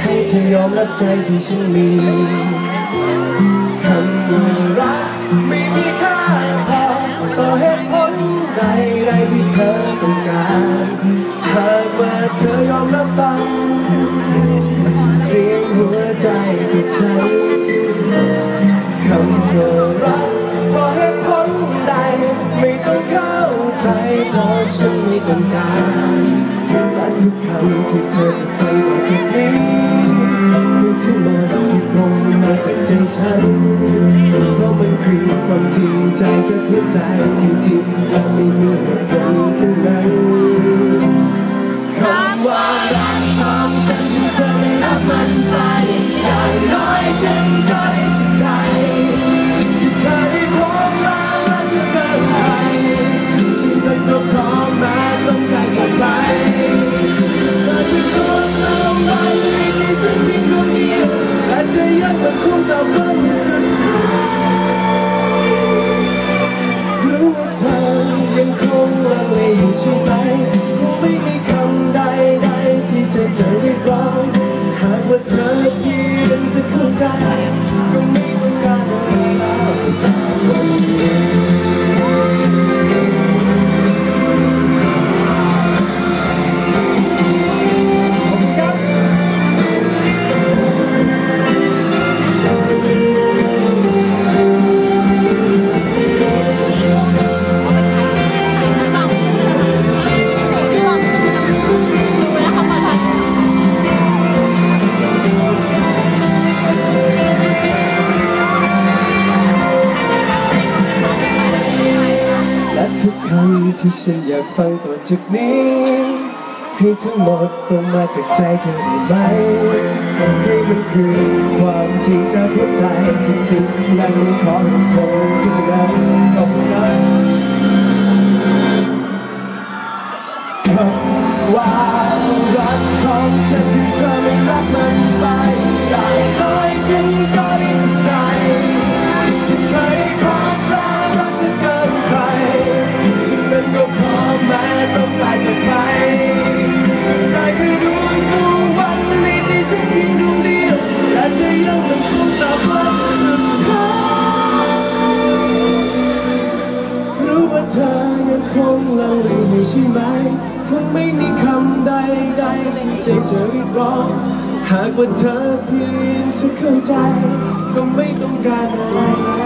ให้เธอยอมรับใจที่ฉันมีคำว่ารักไม่มีค่าพอต่อเหตุผลใดใดๆที่เธอต้องการหากว่าเธอยอมรับฟัง เสียงหัวใจจากฉันคำว่ารักเพราะเหตุผลใดไม่ต้องเข้าใจเพราะฉันไม่ต้องการ กคำที่เธอจะฟังต่อจากนี้คือทั้งหมดที่ตรงมาจากใจฉัน เพราะมันคือความจริงใจจากหัวใจจริงๆและไม่มีเหตุผลทั้งนั้นคำว่ารักของฉันที่เธอไม่รับมันไปอย่างน้อยฉัน ใช่ไหมคงไม่มีคำใดใดๆที่จะจะเรียกร้องหากว่าเธอเพียงจะเข้าใจ ทุกคำที่ฉันอยากฟังต่อจากนี้ให้ทั้งหมดต้องมาจากใจเธอได้ไหมให้มันคือความจริงจากหัวใจจริงๆและไม่ขอให้คงที่นั้นก็ได้คำว่ารักของฉันที่เธอไม่รับมันไปอย่างน้อยฉันก็ ว่าเธอยังคงลังเลอยู่ใช่ไหม คงไม่มีคำใดใดๆที่ใจเธอเรียกร้อง หากว่าเธอเพียงจะเข้าใจ ก็ไม่ต้องการอะไรแล้ว